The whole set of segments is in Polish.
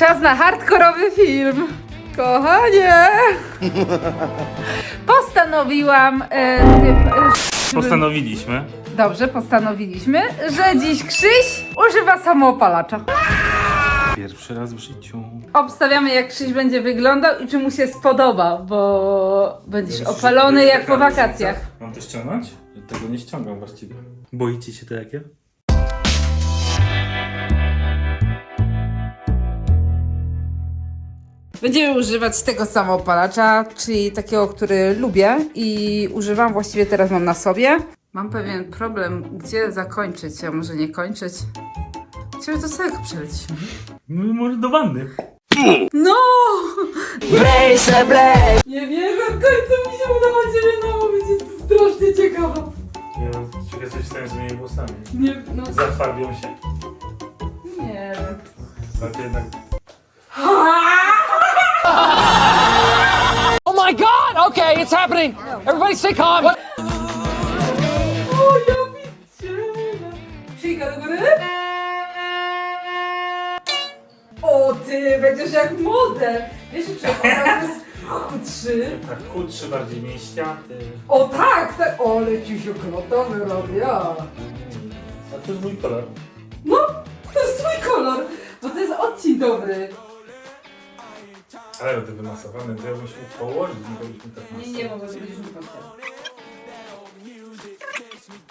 Czas na hardkorowy film. Kochanie! Postanowiłam. E, e, Postanowiliśmy. Dobrze, postanowiliśmy, że dziś Krzyś używa samoopalacza. Pierwszy raz w życiu. Obstawiamy, jak Krzyś będzie wyglądał i czy mu się spodoba, bo będziesz opalony jak po wakacjach. Mam to ściągnąć? Ja tego nie ściągam właściwie. Boicie się to jak ja? Będziemy używać tego samoopalacza, czyli takiego, który lubię i używam, właściwie teraz mam na sobie. Mam pewien problem, gdzie zakończyć, a może nie kończyć. To co jak przelecimy? No i może do wanny. No! Nie wierzę, w końcu mi się udało Ciebie namówić, jestem strasznie ciekawa. Ja czuję coś stanie z moimi włosami. Nie, no Zafarbią się. nie wiem. Ale to jednak... happening! Everybody stay calm! O, ja pierdzielę. Do góry. O, ty, będziesz jak model. Wiesz, że przekonany jest chudszy. Tak chudszy, bardziej mięśniaty. O tak, tak. O, leci się klotowy robi, a. A to jest mój kolor. No, to jest twój kolor, bo to jest odcień dobry. Ale to wymasowane, to ja bym się mógł położyć, nie byliśmy tak Nie, nie mogę zrobić żółtą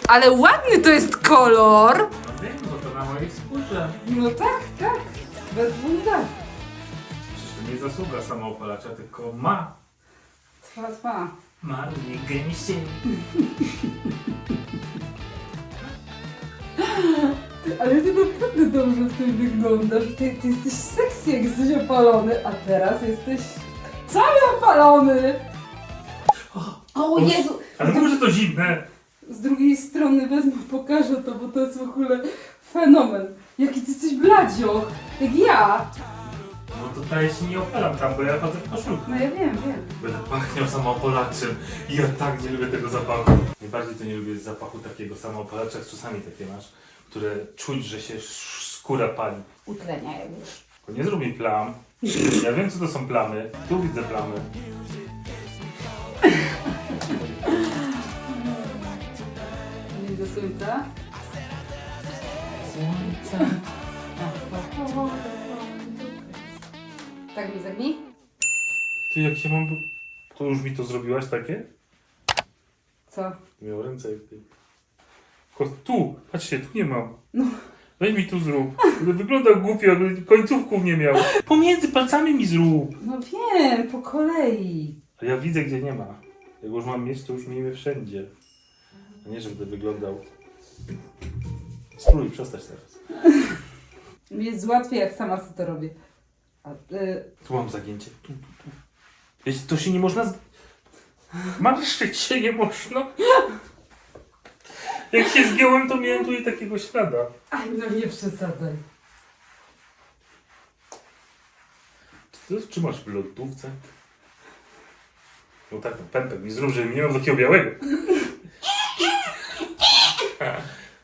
Ale ładny to jest kolor. No wiem, bo to na mojej skórze. No tak, tak. Bez bunda. Przecież to nie zasługa samoopalacza, tylko ma. Twa, twa. Ma mnie gęsień. Ale ty naprawdę dobrze w tym wyglądasz. Ty, ty jesteś seksy, jak jesteś opalony, a teraz jesteś cały opalony. O Jezu! Ale mówię, że to zimne. Z drugiej strony wezmę, pokażę to, bo to jest w ogóle fenomen. Jaki ty jesteś bladzio, jak ja. No ja się nie opalam tam, bo ja chodzę w koszulkę. No ja wiem, wiem. Będę pachniał samoopalaczem i ja tak nie lubię tego zapachu. Najbardziej to nie lubię zapachu takiego samoopalacza, jak czasami takie masz, które czuć, że się skóra pali. Utlenia jak już. Nie zrób mi plam. Ja wiem, co to są plamy. Tu widzę plamy. Nie do słońca. Słońce. Tak mi zagnij. Ty, jak ja mam... To już mi to zrobiłaś takie? Co? Miał ręce jak ty. Ko- Tu, patrzcie, tu nie mam. No. Weź mi tu zrób. Wygląda głupio, jakby końcówków nie miał. Pomiędzy palcami mi zrób. No wiem, po kolei. A ja widzę, gdzie nie ma. Jak już mam mieć, to już miejmy wszędzie. A nie, żeby wyglądał. Spróbuj przestać teraz. Mi jest łatwiej, jak sama sobie to robię. A, y, Tu mam zagięcie. Tu, tu, tu. Wiecie, to się nie można... Z... Marszczyć się nie można. Jak się zgiąłem, to miałem tu i takiego ślada. aj, no nie przesadzaj. Ty to trzymasz w lodówce? No tak, no pępek mi zrób, żebym nie miał takiego białego.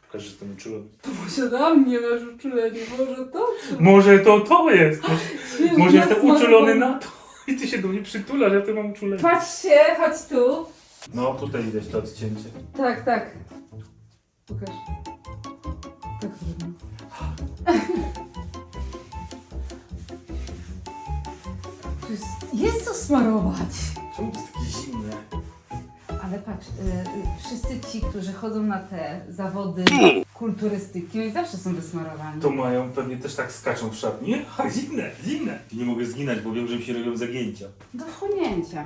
Pokaż, że to nie czułem. To może na mnie masz uczulenie, może to? Czy... Może to to jest. Może, może jestem uczulony na to. I ty się do mnie przytulasz, ja ty mam uczulenie. Patrzcie, chodź tu. No tutaj widać to odcięcie. Tak, tak. Pokaż. Tak zrobię. To jest, jest co smarować. Czemu to jest takie zimne? Ale patrz, y, y, wszyscy ci, którzy chodzą na te zawody kulturystyki, oni zawsze są wysmarowani. To mają, pewnie też tak skaczą w szatni. Ha, zimne, zimne. Nie mogę zginać, bo wiem, że mi się robią zagięcia. Do wchłonięcia.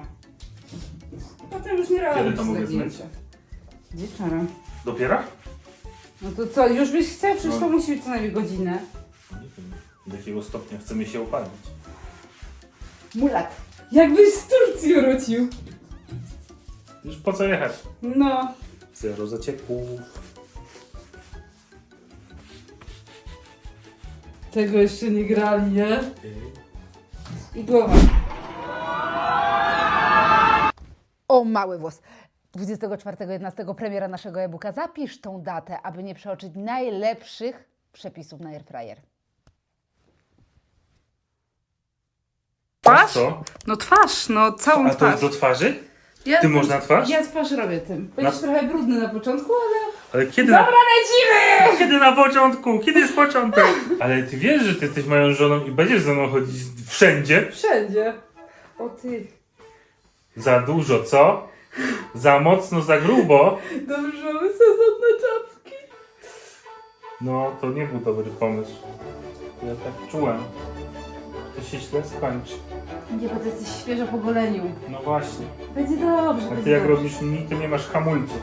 Potem już nie robię Kiedy to mogę zdjęcia. Wieczorem. Dopiero? No to co, już byś chciał? Przecież No. to musi być co najmniej godzinę. Nie wiem, do jakiego stopnia chcemy się opalić. Mulat. Jakbyś z Turcji wrócił. Już po co jechać? No. Zero zacieków. Tego jeszcze nie grali, nie? I głowa. O, mały włos. 24.11 premiera naszego e-booka. Zapisz tą datę, aby nie przeoczyć najlepszych przepisów na Airfryer. Twarz? co? No twarz, no całą A to twarz. jest do twarzy? Ja, Ty można twarz? Ja twarz robię tym. Będziesz trochę brudny na początku, ale... Ale kiedy na, Dobra, lecimy! kiedy na początku? Kiedy jest początek? Ale ty wiesz, że ty jesteś moją żoną i będziesz ze mną chodzić wszędzie? Wszędzie. O ty. Za dużo, co? Za mocno, za grubo? Dobrze, że mamy sezon na czapki. No, to nie był dobry pomysł. Ja tak czułem. To się źle skończy. Nie, bo ty jesteś świeżo po goleniu. No właśnie. Będzie dobrze, A ty będzie jak dobrze. robisz mi, to nie masz hamulców.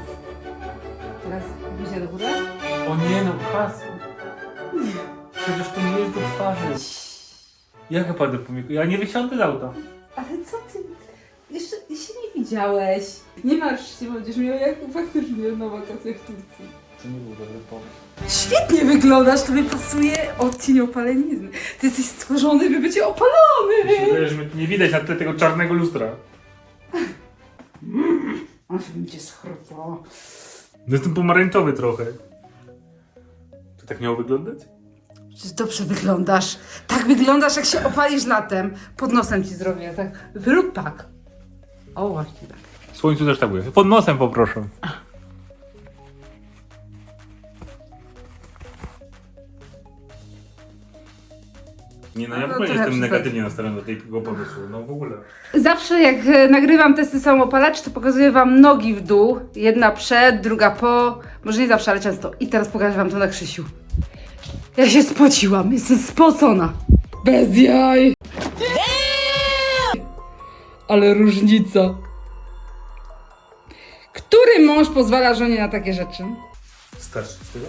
Teraz buzię do góry. O nie no, pas. Przecież to nie jest do twarzy. Ja chyba do pomiku. Ja nie wysiądę z auta. Ale co? Jeszcze się nie widziałeś. Nie martw się, będziesz miał jak faktycznie na wakacjach w Turcji. To nie był dobry pomysł. Świetnie wyglądasz, tobie pasuje odcień opalenizny. Ty jesteś stworzony, by być opalony. Tu nie widać na tle tego czarnego lustra. Aż bym cię schrupała. No Jestem pomarańczowy trochę. To tak miało wyglądać? Przecież dobrze wyglądasz. Tak wyglądasz, jak się opalisz latem. Pod nosem ci zrobię, tak. Wyrób tak. O, właśnie tak. W słońcu też tak było. Pod nosem poproszę. Nie no, ja No w ogóle trochę jestem przesadzę. negatywnie nastawiony do tego pomysłu. No w ogóle. Zawsze jak e, nagrywam testy samopalacz, to pokazuję wam nogi w dół. Jedna przed, druga po. Może nie zawsze, ale często. I teraz pokażę wam to na Krzysiu. Ja się spociłam, jestem spocona. Bez jaj. Ale różnica. Który mąż pozwala żonie na takie rzeczy? Starszy z tego?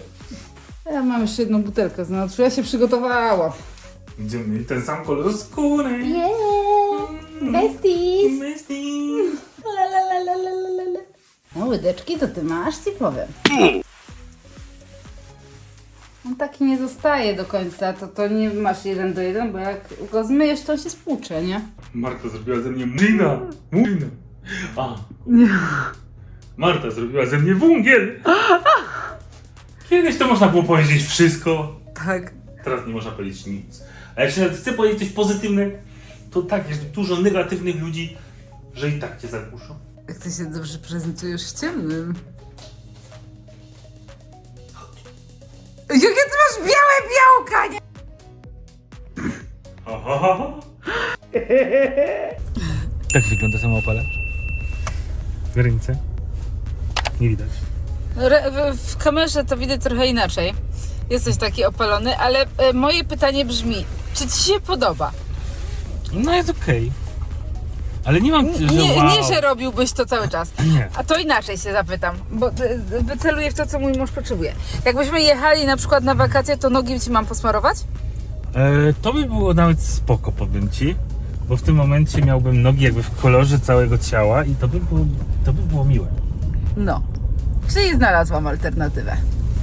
Ja mam jeszcze jedną butelkę z nadrzu. Ja się przygotowałam. Będziemy mieli ten sam kolor skóry. Besties. Misty. No łydeczki to ty masz, ci powiem. Taki nie zostaje do końca, to, to nie masz jeden do jeden, bo jak go zmyjesz, to on się spłucze, nie? Marta zrobiła ze mnie murzyna. Murzyna. A. Marta zrobiła ze mnie węgiel. Kiedyś to można było powiedzieć wszystko. Tak. Teraz nie można powiedzieć nic. A jak się nawet chce powiedzieć coś pozytywne, to tak, jest dużo negatywnych ludzi, że i tak cię zagłuszą. Jak ty się dobrze prezentujesz w ciemnym. Masz białe białka, nie? Tak wygląda samoopalacz. Ręce. Nie widać. w, w kamerze to widać trochę inaczej. Jesteś taki opalony, ale e, moje pytanie brzmi, czy ci się podoba? No jest okej. Ale nie mam, że Nie, wow. nie, że robiłbyś to cały czas. Nie. A to inaczej się zapytam, bo y, wyceluję w to, co mój mąż potrzebuje. Jakbyśmy jechali na przykład na wakacje, to nogi ci mam posmarować? E, to by było nawet spoko, powiem ci. Bo w tym momencie miałbym nogi jakby w kolorze całego ciała i to by było, to by było miłe. No. Czyli znalazłam alternatywę.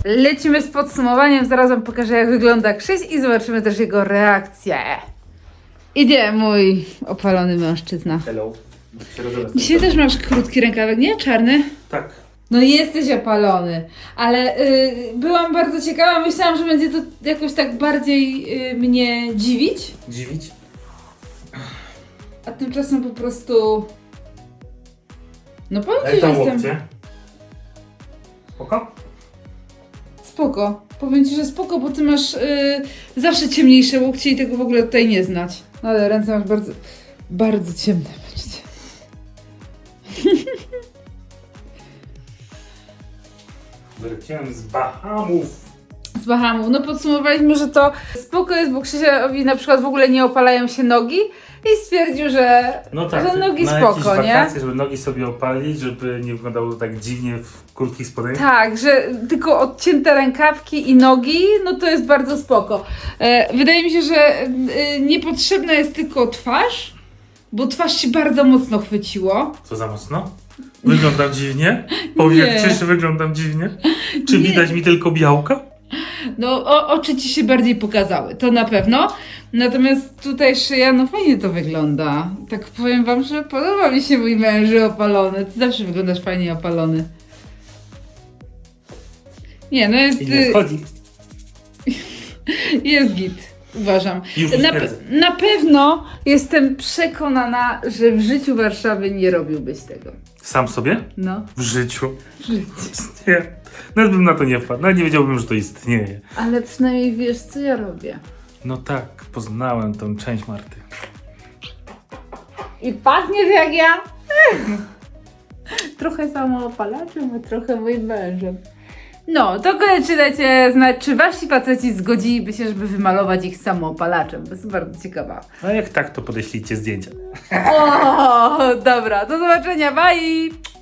Lecimy z podsumowaniem, zaraz wam pokażę jak wygląda Krzyś i zobaczymy też jego reakcję. Idzie mój opalony mężczyzna. Hello. Dzisiaj też masz krótki rękawek, nie? Czarny? Tak. No jesteś opalony, ale y, byłam bardzo ciekawa, myślałam, że będzie to jakoś tak bardziej y, mnie dziwić, Dziwić? a tymczasem po prostu... No powiem ci, Jak że tam jestem... łokcie? Spoko? Spoko. Powiem ci, że spoko, bo ty masz y, zawsze ciemniejsze łokcie i tego w ogóle tutaj nie znać. No ale ręce masz bardzo, bardzo ciemne, patrzcie. Wróciłem z Bahamów. Z Bahamu. No podsumowaliśmy, że to spoko jest, bo Krzysiowi na przykład w ogóle nie opalają się nogi i stwierdził, że, No tak, że nogi na spoko, jakieś nie? wakacje, żeby nogi sobie opalić, żeby nie wyglądało to tak dziwnie w krótkich spodenkach. Tak, że tylko odcięte rękawki i nogi, no to jest bardzo spoko. E, wydaje mi się, że e, niepotrzebna jest tylko twarz, bo twarz ci bardzo mocno chwyciło. Co za mocno? Wyglądam dziwnie? Powiedzcie, Nie. czy wyglądam dziwnie? Czy Nie. widać mi tylko białka? No, o, oczy ci się bardziej pokazały, to na pewno. Natomiast tutaj szyja, no fajnie to wygląda. Tak powiem wam, że podoba mi się mój męż opalony. Ty zawsze wyglądasz fajnie opalony. Nie, no jest, I nie y, jest git. Uważam. Na, na pewno jestem przekonana, że w życiu Warszawy nie robiłbyś tego. Sam sobie? No. W życiu. Nie. Nawet bym na to nie wpadł. Nawet nie wiedziałbym, że to istnieje. Ale przynajmniej wiesz, co ja robię. No tak, poznałem tą część Marty. I pachniesz jak ja. trochę samoopalaczem, a trochę moim mężem. No, to koniecznie dajcie znać, czy wasi faceci zgodziliby się, żeby wymalować ich samoopalaczem, bo jest bardzo ciekawa. A jak tak, to podeślijcie zdjęcia. O, dobra, do zobaczenia, bye!